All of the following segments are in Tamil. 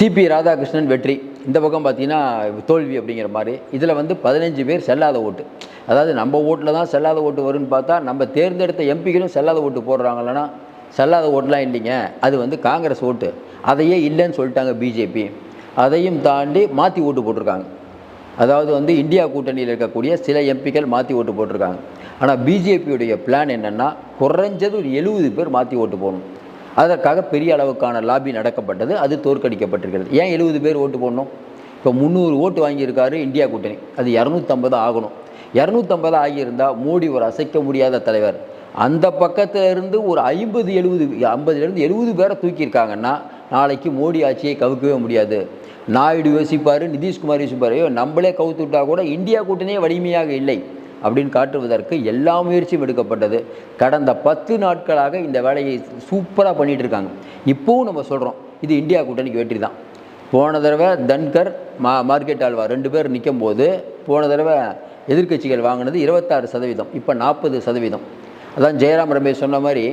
சிபி ராதாகிருஷ்ணன் வெற்றி. இந்த பக்கம் பார்த்தீங்கன்னா தோல்வி அப்படிங்கிற மாதிரி. இதில் வந்து பதினஞ்சு பேர் செல்லாத ஓட்டு. அதாவது நம்ம ஓட்டில் தான் செல்லாத ஓட்டு வரும்னு பார்த்தா நம்ம தேர்ந்தெடுத்த எம்பிகளும் செல்லாத ஓட்டு போடுறாங்களன்னா செல்லாத ஓட்டெலாம் இல்லைங்க. அது வந்து காங்கிரஸ் ஓட்டு. அதையே இல்லைன்னு சொல்லிட்டாங்க பிஜேபி. அதையும் தாண்டி மாற்றி ஓட்டு போட்டிருக்காங்க. அதாவது வந்து இந்தியா கூட்டணியில் இருக்கக்கூடிய சில எம்பிக்கள் மாற்றி ஓட்டு போட்டிருக்காங்க. ஆனால் பிஜேபியுடைய பிளான் என்னென்னா குறைஞ்சது ஒரு எழுபது பேர் மாற்றி ஓட்டு போகணும் அதற்காக பெரிய அளவுக்கான லாபி நடக்கப்பட்டது அது தோற்கடிக்கப்பட்டிருக்கிறது. ஏன் எழுபது பேர் ஓட்டு போடணும்? இப்போ முந்நூறு ஓட்டு வாங்கியிருக்காரு இந்தியா கூட்டணி. அது இரநூத்தம்பது ஆகணும். இரநூத்தம்பது ஆகியிருந்தால் மோடி ஒரு அசைக்க முடியாத தலைவர். அந்த பக்கத்தில் இருந்து ஒரு ஐம்பது எழுபது ஐம்பதுலேருந்து எழுபது பேரை தூக்கியிருக்காங்கன்னா நாளைக்கு மோடி ஆட்சியை கவுக்கவே முடியாது. நாயுடு யோசிப்பார் நிதிஷ்குமார் யோசிப்பார். ஐயோ நம்மளே கவுத்து விட்டா கூட இந்தியா கூட்டணியே வலிமையாக இல்லை. அப்படின்னு காட்டுவதற்கு எல்லா முயற்சியும் எடுக்கப்பட்டது. கடந்த பத்து நாட்களாக இந்த வேலையை சூப்பராக பண்ணிகிட்டு இருக்காங்க இப்போவும் நம்ம சொல்கிறோம் இது இந்தியா கூட்டணிக்கு வெற்றி தான் போன தடவை தன்கர் மா மார்க்கெட் ஆல்வா ரெண்டு பேர் நிற்கும் போது போன தடவை எதிர்க்கட்சிகள் வாங்கினது இருபத்தாறு சதவீதம் இப்போ நாற்பது சதவீதம். அதான் ஜெயராம் ரமேஷ் சொன்ன மாதிரி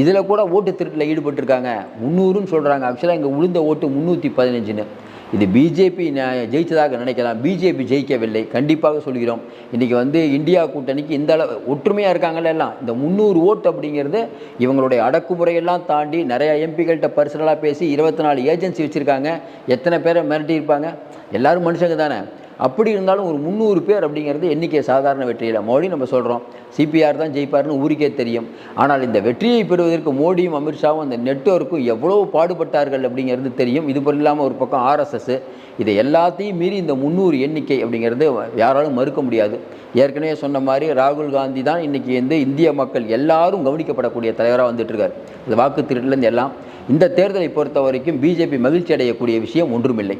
இதில் கூட ஓட்டு திருட்டில் ஈடுபட்டிருக்காங்க. முந்நூறுன்னு சொல்கிறாங்க ஆக்சுவலாக இங்கே உளுந்த ஓட்டு முந்நூற்றி பதினஞ்சுன்னு. இது பிஜேபி ஜெயித்ததாக நினைக்கலாம். பிஜேபி ஜெயிக்கவில்லை. கண்டிப்பாக சொல்கிறோம். இன்றைக்கி வந்து இந்தியா கூட்டணிக்கு இந்த அளவு ஒற்றுமையாக இருக்காங்கல்ல எல்லாம். இந்த முந்நூறு ஓட்டு அப்படிங்கிறது இவங்களுடைய அடக்குமுறையெல்லாம் தாண்டி நிறைய எம்பிகள்கிட்ட பர்சனலாக பேசி இருபத்தி நாலு ஏஜென்சி வச்சுருக்காங்க. எத்தனை பேரை மிரட்டியிருப்பாங்க? எல்லாரும் மனுஷங்க தானே. அப்படி இருந்தாலும் ஒரு முந்நூறு பேர் அப்படிங்கிறது எண்ணிக்கை சாதாரண வெற்றியில். மோடி நம்ம சொல்கிறோம் சிபிஆர் தான் ஜெயிப்பார்னு ஊருக்கே தெரியும். ஆனால் இந்த வெற்றியை பெறுவதற்கு மோடியும் அமித்ஷாவும் அந்த நெட்வொர்க்கும் எவ்வளோ பாடுபட்டார்கள் அப்படிங்கிறது தெரியும். இது இல்லாமல் ஒரு பக்கம் ஆர்எஸ்எஸ் இதை எல்லாத்தையும் மீறி இந்த முந்நூறு எண்ணிக்கை அப்படிங்கிறது யாராலும் மறுக்க முடியாது. ஏற்கனவே சொன்ன மாதிரி ராகுல் காந்தி தான் இன்றைக்கி வந்து இந்திய மக்கள் எல்லாரும் கவனிக்கப்படக்கூடிய தலைவராக வந்துட்டு இருக்கார் இந்த வாக்கு திருட்டிலேருந்து எல்லாம் இந்த தேர்தலை பொறுத்த வரைக்கும் பிஜேபி மகிழ்ச்சி அடையக்கூடிய விஷயம் ஒன்றுமில்லை.